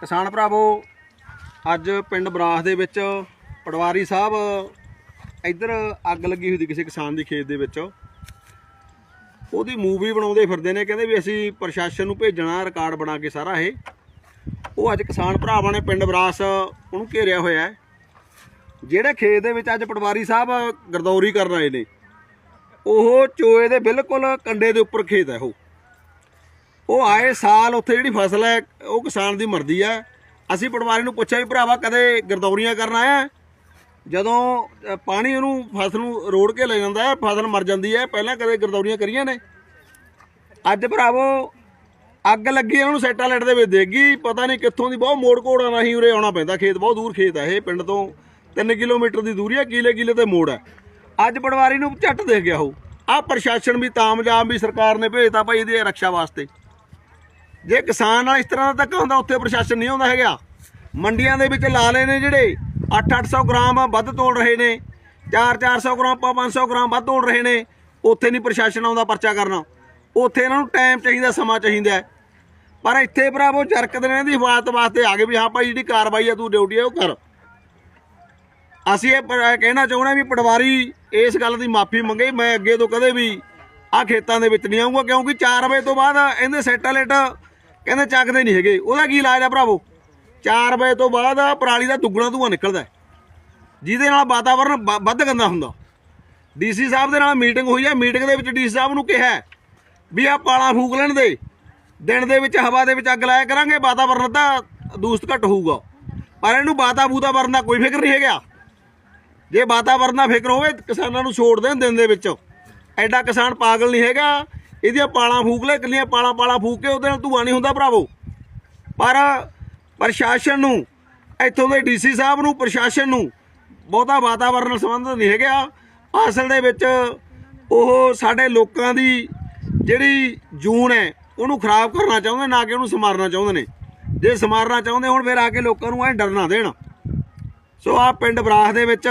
ਕਿਸਾਨ ਭਰਾਵੋ, ਅੱਜ ਪਿੰਡ ਬਰਾਸ ਦੇ ਵਿੱਚ ਪਟਵਾਰੀ ਸਾਹਿਬ, ਇੱਧਰ ਅੱਗ ਲੱਗੀ ਹੋਈ ਸੀ ਕਿਸੇ ਕਿਸਾਨ ਦੀ ਖੇਤ ਦੇ ਵਿੱਚ। ਉਹਦੀ ਮੂਵੀ ਬਣਾਉਂਦੇ ਫਿਰਦੇ ਨੇ, ਕਹਿੰਦੇ ਵੀ ਅਸੀਂ ਪ੍ਰਸ਼ਾਸਨ ਨੂੰ ਭੇਜਣਾ, ਰਿਕਾਰਡ ਬਣਾ ਕੇ ਸਾਰਾ ਇਹ। ਉਹ ਅੱਜ ਕਿਸਾਨ ਭਰਾਵਾਂ ਨੇ ਪਿੰਡ ਬਰਾਸ ਉਹਨੂੰ ਘੇਰਿਆ ਹੋਇਆ ਹੈ। ਜਿਹੜੇ ਖੇਤ ਦੇ ਵਿੱਚ ਅੱਜ ਪਟਵਾਰੀ ਸਾਹਿਬ ਗਰਦੌਰੀ ਕਰਨ ਆਏ ਨੇ ਉਹ ਚੋਏ ਦੇ ਬਿਲਕੁਲ ਕੰਡੇ ਦੇ ਉੱਪਰ ਖੇਤ ਹੈ ਉਹ। ਉਹ ਆਏ ਸਾਲ ਉੱਥੇ ਜਿਹੜੀ ਫਸਲ ਹੈ, ਉਹ ਕਿਸਾਨ ਦੀ ਮਰਦੀ ਹੈ ਅਸੀਂ ਪਟਵਾਰੀ ਨੂੰ ਪੁੱਛਿਆ ਵੀ ਭਰਾਵਾ ਕਦੇ ਗਰਦੌਰੀਆਂ ਕਰਨ ਆਇਆ? ਜਦੋਂ ਪਾਣੀ ਉਹਨੂੰ ਫਸਲ ਨੂੰ ਰੋੜ ਕੇ ਲੈ ਜਾਂਦਾ ਹੈ, ਫਸਲ ਮਰ ਜਾਂਦੀ ਹੈ, ਪਹਿਲਾਂ ਕਦੇ ਗਰਦੌਰੀਆਂ ਕਰੀਆਂ ਨੇ? ਅੱਜ ਭਰਾਵੋ, ਅੱਗ ਲੱਗੀ ਉਹਨੂੰ ਸੈਟਾਲੈਟ ਦੇ ਵਿੱਚ ਦੇਗੀ ਪਤਾ ਨਹੀਂ ਕਿੱਥੋਂ ਦੀ ਬਹੁਤ ਮੋੜ ਕੋੜਾ ਨਹੀਂ ਉਰੇ ਆਉਣਾ ਪੈਂਦਾ ਖੇਤ, ਬਹੁਤ ਦੂਰ ਖੇਤ ਹੈ ਇਹ ਪਿੰਡ ਤੋਂ। 3 ਕਿਲੋਮੀਟਰ ਦੀ ਦੂਰੀ ਹੈ ਕਿਲੇ ਕਿਲੇ ਤੇ ਮੋੜ ਹੈ ਅੱਜ ਪਟਵਾਰੀ ਨੂੰ ਝੱਟ ਦੇਖ ਗਿਆ ਉਹ। ਆ ਪ੍ਰਸ਼ਾਸਨ ਵੀ ਤਾਮਜਾਮ ਵੀ ਸਰਕਾਰ ਨੇ ਭੇਜਤਾ ਭਾਈ ਇਹਦੀ ਰੱਖਿਆ ਵਾਸਤੇ। ਜੇ ਕਿਸਾਨ ਨਾਲ ਇਸ ਤਰ੍ਹਾਂ ਦਾ ਧੱਕਾ ਹੁੰਦਾ, ਉੱਥੇ ਪ੍ਰਸ਼ਾਸਨ ਨਹੀਂ ਆਉਂਦਾ ਹੈਗਾ। ਮੰਡੀਆਂ ਦੇ ਵਿੱਚ ਲਾਲੇ ਨੇ ਜਿਹੜੇ 8-800 ਗ੍ਰਾਮ ਵੱਧ ਤੋਲ ਰਹੇ ਨੇ 4-400 ਗ੍ਰਾਮ 500 ਗ੍ਰਾਮ ਵੱਧ ਤੋਲ ਰਹੇ ਨੇ, ਉੱਥੇ ਨਹੀਂ ਪ੍ਰਸ਼ਾਸਨ ਆਉਂਦਾ ਪਰਚਾ ਕਰਨਾ। ਉੱਥੇ ਇਹਨਾਂ ਨੂੰ ਟਾਈਮ ਚਾਹੀਦਾ, ਸਮਾਂ ਚਾਹੀਦਾ ਪਰ ਇੱਥੇ ਭਰਾਵੋ ਜਰਕਦ ਨੇ ਦੀ ਹਿਫਾਜ਼ਤ ਵਾਸਤੇ ਆ ਗਏ ਵੀ ਹਾਂ ਭਾਈ ਜਿਹੜੀ ਕਾਰਵਾਈ ਆ, ਤੂੰ ਡਿਊਟੀ ਆ, ਉਹ ਕਰ। ਅਸੀਂ ਇਹ ਪ- ਕਹਿਣਾ ਚਾਹੁੰਦੇ ਵੀ ਪਟਵਾਰੀ ਇਸ ਗੱਲ ਦੀ ਮਾਫੀ ਮੰਗੇ ਮੈਂ ਅੱਗੇ ਤੋਂ ਕਦੇ ਵੀ ਆ ਖੇਤਾਂ ਦੇ ਵਿੱਚ ਨਹੀਂ ਆਊਂਗਾ ਕਿਉਂਕਿ 4 ਵਜੇ ਤੋਂ ਬਾਅਦ ਇਹਦੇ ਸੈਟੇਲਾਈਟ ਕਹਿੰਦੇ ਚੱਕਦੇ ਨਹੀਂ ਹੈਗੇ। ਉਹਦਾ ਕੀ ਇਲਾਜ ਆ ਭਰਾਵੋ? 4 ਵਜੇ ਤੋਂ ਬਾਅਦ ਪਰਾਲੀ ਦਾ ਦੁੱਗਣਾ ਧੂੰਆਂ ਨਿਕਲਦਾ ਹੈ, ਜਿਹਦੇ ਨਾਲ ਵਾਤਾਵਰਨ ਵ- ਵੱਧ ਗੰਦਾ ਹੁੰਦਾ। ਡੀਸੀ ਸਾਹਿਬ ਦੇ ਨਾਲ ਮੀਟਿੰਗ ਹੋਈ ਹੈ। ਮੀਟਿੰਗ ਦੇ ਵਿੱਚ ਡੀਸੀ ਸਾਹਿਬ ਨੂੰ ਕਿਹਾ ਹੈ ਵੀ ਆ ਪਾਲਾ ਫੂਕ ਲੈਣ ਦੇ। ਦਿਨ ਦੇ ਵਿੱਚ ਹਵਾ ਦੇ ਵਿੱਚ ਅੱਗ ਲਾਇਆ ਕਰਾਂਗੇ ਵਾਤਾਵਰਨ ਦਾ ਦੂਸ਼ਿਤ ਘੱਟ ਹੋਊਗਾ। ਪਰ ਇਹਨੂੰ ਵਾਤਾ ਵਾਤਾਵਰਨ ਦਾ ਕੋਈ ਫਿਕਰ ਨਹੀਂ ਹੈਗਾ। ਜੇ ਵਾਤਾਵਰਨ ਦਾ ਫਿਕਰ ਹੋਵੇ, ਕਿਸਾਨਾਂ ਨੂੰ ਛੋੜ ਦੇਣ ਦਿਨ ਦੇ ਵਿੱਚ। ਐਡਾ ਕਿਸਾਨ ਪਾਗਲ ਨਹੀਂ ਹੈਗਾ। ਇਹਦੀਆਂ ਪਾਲਾਂ ਫੂਕ ਲੈ, ਕਿੰਨੀਆਂ ਪਾਲਾਂ ਪਾਲਾਂ ਫੂਕ ਕੇ ਉਹਦੇ ਨਾਲ ਧੂਆ ਨਹੀਂ ਹੁੰਦਾ ਭਰਾਵੋ। ਪਰ ਪ੍ਰਸ਼ਾਸਨ ਨੂੰ, ਇੱਥੋਂ ਦੇ ਡੀਸੀ ਸਾਹਿਬ ਨੂੰ, ਪ੍ਰਸ਼ਾਸਨ ਨੂੰ ਬਹੁਤਾ ਵਾਤਾਵਰਨ ਨਾਲ ਸੰਬੰਧਿਤ ਨਹੀਂ ਹੈਗਾ। ਅਸਲ ਦੇ ਵਿੱਚ ਉਹ ਸਾਡੇ ਲੋਕਾਂ ਦੀ ਜਿਹੜੀ ਜੂਨ ਹੈ, ਉਹਨੂੰ ਖਰਾਬ ਕਰਨਾ ਚਾਹੁੰਦੇ, ਨਾ ਕਿ ਉਹਨੂੰ ਸਮਾਰਨਾ ਚਾਹੁੰਦੇ ਨੇ। ਜੇ ਸਮਾਰਨਾ ਚਾਹੁੰਦੇ ਹੁਣ, ਫਿਰ ਆ ਕੇ ਲੋਕਾਂ ਨੂੰ ਐ ਡਰਨਾ ਦੇਣ। ਸੋ ਆ ਪਿੰਡ ਬਰਾਸ ਦੇ ਵਿੱਚ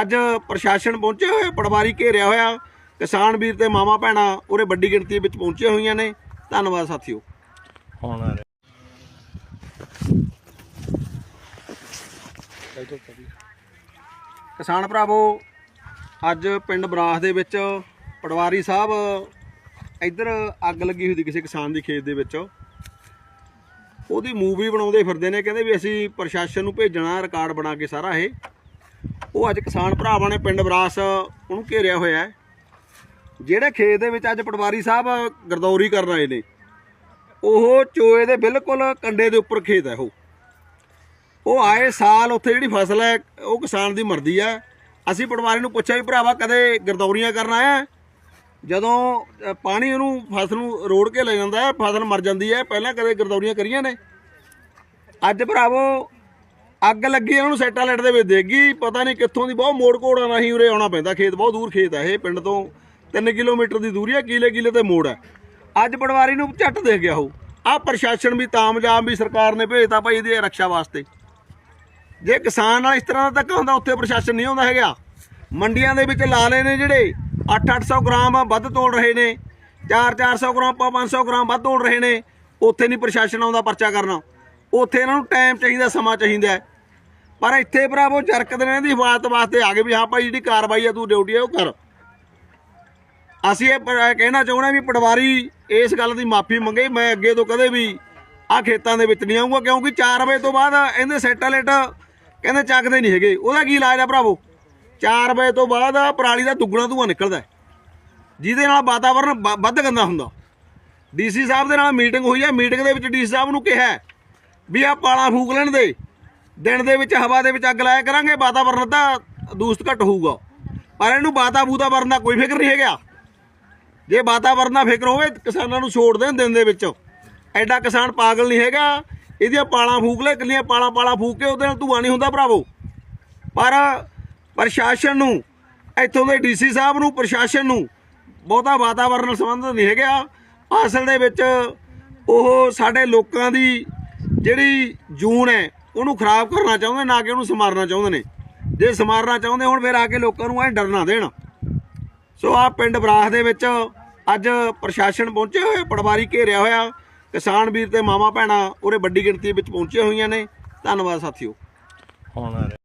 ਅੱਜ ਪ੍ਰਸ਼ਾਸਨ ਪਹੁੰਚਿਆ ਹੋਇਆ ਪਟਵਾਰੀ ਘੇਰਿਆ ਹੋਇਆ। ਕਿਸਾਨ ਵੀਰ ਤੇ ਮਾਮਾ ਭੈਣਾਂ ਉਰੇ ਵੱਡੀ ਗਿਣਤੀ ਵਿੱਚ ਪਹੁੰਚੀਆਂ ਹੋਈਆਂ ਨੇ। ਧੰਨਵਾਦ ਸਾਥੀਓ। ਹੁਣ ਆ ਰਿਹਾ। ਕਿਸਾਨ ਭਰਾਵੋ ਅੱਜ ਪਿੰਡ ਬਰਾਸ ਦੇ ਵਿੱਚ ਪਟਵਾਰੀ ਸਾਹਿਬ ਇੱਧਰ ਅੱਗ ਲੱਗੀ ਹੋਈ ਸੀ ਕਿਸੇ ਕਿਸਾਨ ਦੀ ਖੇਤ ਦੇ ਵਿੱਚ। ਉਹਦੀ ਮੂਵੀ ਬਣਾਉਂਦੇ ਫਿਰਦੇ ਨੇ ਕਹਿੰਦੇ ਵੀ ਅਸੀਂ ਪ੍ਰਸ਼ਾਸਨ ਨੂੰ ਭੇਜਣਾ ਰਿਕਾਰਡ ਬਣਾ ਕੇ ਸਾਰਾ ਇਹ। ਉਹ ਅੱਜ ਕਿਸਾਨ ਭਰਾਵਾਂ ਨੇ ਪਿੰਡ ਬਰਾਸ ਉਹਨੂੰ ਘੇਰਿਆ ਹੋਇਆ ਹੈ, ਜਿਹੜੇ ਖੇਤ ਦੇ ਵਿੱਚ ਅੱਜ ਪਟਵਾਰੀ ਸਾਹਿਬ ਗਰਦੌਰੀ ਕਰਨ ਆਏ ਨੇ, ਉਹ ਚੋਏ ਦੇ ਬਿਲਕੁਲ ਕੰਡੇ ਦੇ ਉੱਪਰ ਖੇਤ ਹੈ ਉਹ। ਉਹ ਆਏ ਸਾਲ ਉੱਥੇ ਜਿਹੜੀ ਫਸਲ ਹੈ, ਉਹ ਕਿਸਾਨ ਦੀ ਮਰਦੀ ਹੈ। ਅਸੀਂ ਪਟਵਾਰੀ ਨੂੰ ਪੁੱਛਿਆ ਵੀ ਭਰਾਵਾ ਕਦੇ ਗਰਦੌਰੀਆਂ ਕਰਨ ਆਇਆ ਜਦੋਂ ਪਾਣੀ ਉਹਨੂੰ ਫਸਲ ਨੂੰ ਰੋੜ ਕੇ ਲੈ ਜਾਂਦਾ ਹੈ, ਫਸਲ ਮਰ ਜਾਂਦੀ ਹੈ, ਪਹਿਲਾਂ ਕਦੇ ਗਰਦੌਰੀਆਂ ਕਰੀਆਂ ਨੇ? ਅੱਜ ਭਰਾਵੋ ਅੱਗ ਲੱਗੀ ਇਹਨਾਂ ਉਹਨੂੰ ਸੈਟਾਲੈਟ ਦੇ ਵਿੱਚ ਦੇਗੀ ਪਤਾ ਨਹੀਂ ਕਿੱਥੋਂ ਦੀ ਬਹੁਤ ਮੋੜ ਕੋੜਾ ਨਹੀਂ ਉਰੇ ਆਉਣਾ ਪੈਂਦਾ, ਖੇਤ, ਬਹੁਤ ਦੂਰ ਖੇਤ ਹੈ ਇਹ ਪਿੰਡ ਤੋਂ। 3 ਕਿਲੋਮੀਟਰ ਦੀ ਦੂਰੀ ਹੈ ਕਿਲੇ ਕਿਲੇ ਤੇ ਮੋੜ ਹੈ ਅੱਜ ਪਟਵਾਰੀ ਨੂੰ ਝੱਟ ਦੇਖ ਗਿਆ ਉਹ। ਆ ਪ੍ਰਸ਼ਾਸਨ ਵੀ ਤਾਮਜਾਮ ਵੀ ਸਰਕਾਰ ਨੇ ਭੇਜਤਾ ਭਾਈ ਇਹਦੀ ਰੱਖਿਆ ਵਾਸਤੇ। ਜੇ ਕਿਸਾਨ ਨਾਲ ਇਸ ਤਰ੍ਹਾਂ ਦਾ ਧੱਕਾ ਹੁੰਦਾ, ਉੱਥੇ ਪ੍ਰਸ਼ਾਸਨ ਨਹੀਂ ਆਉਂਦਾ ਹੈਗਾ। ਮੰਡੀਆਂ ਦੇ ਵਿੱਚ ਲਾਲੇ ਨੇ ਜਿਹੜੇ 8-800 ਗ੍ਰਾਮ ਵੱਧ ਤੋਲ ਰਹੇ ਨੇ। 4-400 ਗ੍ਰਾਮ 500 ਗ੍ਰਾਮ ਵੱਧ ਤੋਲ ਰਹੇ ਨੇ। ਉੱਥੇ ਨਹੀਂ ਪ੍ਰਸ਼ਾਸਨ ਆਉਂਦਾ ਪਰਚਾ ਕਰਨਾ। ਉੱਥੇ ਇਹਨਾਂ ਨੂੰ ਟਾਈਮ ਚਾਹੀਦਾ, ਸਮਾਂ ਚਾਹੀਦਾ। ਪਰ ਇੱਥੇ ਭਰਾਵੋ ਜਰਕਦ ਨੇ ਇਹਦੀ ਹਿਫਾਜ਼ਤ ਵਾਸਤੇ ਆ ਗਏ ਵੀ ਹਾਂ ਭਾਈ ਜਿਹੜੀ ਕਾਰਵਾਈ ਆ ਤੂੰ ਡਿਊਟੀ ਆ, ਉਹ ਕਰ। ਅਸੀਂ ਇਹ ਕਹਿਣਾ ਚਾਹੁੰਦੇ ਵੀ ਪਟਵਾਰੀ ਇਸ ਗੱਲ ਦੀ ਮਾਫੀ ਮੰਗੇ, ਮੈਂ ਅੱਗੇ ਤੋਂ ਕਦੇ ਵੀ ਆ ਖੇਤਾਂ ਦੇ ਵਿੱਚ ਨਹੀਂ ਆਊਂਗਾ, ਕਿਉਂਕਿ 4 ਵਜੇ ਤੋਂ ਬਾਅਦ ਇਹਦੇ ਸੈਟੇਲਾਈਟ ਕਹਿੰਦੇ ਚੱਕਦੇ ਨਹੀਂ ਹੈਗੇ। ਉਹਦਾ ਕੀ ਇਲਾਜ ਆ ਭਰਾਵੋ? 4 ਵਜੇ ਤੋਂ ਬਾਅਦ ਪਰਾਲੀ ਦਾ ਦੁੱਗਣਾ ਧੂੰਆਂ ਨਿਕਲਦਾ ਜਿਹਦੇ ਨਾਲ ਵਾਤਾਵਰਨ ਵ- ਵੱਧ ਗੰਦਾ ਹੁੰਦਾ। ਡੀਸੀ ਸਾਹਿਬ ਦੇ ਨਾਲ ਮੀਟਿੰਗ ਹੋਈ ਹੈ। ਮੀਟਿੰਗ ਦੇ ਵਿੱਚ ਡੀਸੀ ਸਾਹਿਬ ਨੂੰ ਕਿਹਾ ਵੀ ਆ ਪਾਲਾ ਫੂਕ ਲੈਣ ਦੇ। ਦਿਨ ਦੇ ਵਿੱਚ, ਹਵਾ ਦੇ ਵਿੱਚ ਅੱਗ ਲਾਇਆ ਕਰਾਂਗੇ, ਵਾਤਾਵਰਨ ਦਾ ਦੂਸ਼ਿਤ ਘਟ ਹੋਊਗਾ। ਪਰ ਇਹਨੂੰ ਵਾਤਾ ਵਾਤਾਵਰਨ ਦਾ ਕੋਈ ਫਿਕਰ ਨਹੀਂ ਹੈਗਾ। ਜੇ ਵਾਤਾਵਰਨ ਦਾ ਫਿਕਰ ਹੋਵੇ, ਕਿਸਾਨਾਂ ਨੂੰ ਛੋੜ ਦੇਣ ਦਿਨ ਦੇ ਵਿੱਚ। ਐਡਾ ਕਿਸਾਨ ਪਾਗਲ ਨਹੀਂ ਹੈਗਾ। ਇਹਦੀਆਂ ਪਾਲਾਂ ਫੂਕ ਲੈ ਕੱਲੀਆਂ ਪਾਲਾਂ ਪਾਲਾਂ ਫੂਕ ਕੇ ਉਹਦੇ ਨਾਲ ਧੂਆ ਨਹੀਂ ਹੁੰਦਾ ਭਰਾਵੋ। ਪਰ ਪ੍ਰਸ਼ਾਸਨ ਨੂੰ, ਇੱਥੋਂ ਦੇ ਡੀਸੀ ਸਾਹਿਬ ਨੂੰ, ਪ੍ਰਸ਼ਾਸਨ ਨੂੰ ਬਹੁਤਾ ਵਾਤਾਵਰਨ ਨਾਲ ਸੰਬੰਧਿਤ ਨਹੀਂ ਹੈਗਾ। ਅਸਲ ਦੇ ਵਿੱਚ ਉਹ ਸਾਡੇ ਲੋਕਾਂ ਦੀ ਜਿਹੜੀ ਜੂਨ ਹੈ ਉਹਨੂੰ ਖਰਾਬ ਕਰਨਾ ਚਾਹੁੰਦੇ, ਨਾ ਕਿ ਉਹਨੂੰ ਸਮਾਰਨਾ ਚਾਹੁੰਦੇ ਨੇ। ਜੇ ਸਮਾਰਨਾ ਚਾਹੁੰਦੇ ਹੁਣ, ਫਿਰ ਆ ਕੇ ਲੋਕਾਂ ਨੂੰ ਐ ਡਰਨਾ ਦੇਣ। ਸੋ ਆ ਪਿੰਡ ਬਰਾਸ ਦੇ ਵਿੱਚ ਅੱਜ ਪ੍ਰਸ਼ਾਸਨ ਪਹੁੰਚੇ ਹੋਏ, ਪਟਵਾਰੀ ਘੇਰਿਆ ਹੋਇਆ। ਕਿਸਾਨ ਵੀਰ ਤੇ ਮਾਮਾ ਭੈਣਾ ਉਰੇ ਵੱਡੀ ਗਿਣਤੀ ਵਿੱਚ ਪਹੁੰਚੇ ਹੋਈਆਂ ਨੇ। ਧੰਨਵਾਦ ਸਾਥੀਓ। ਹੁਣ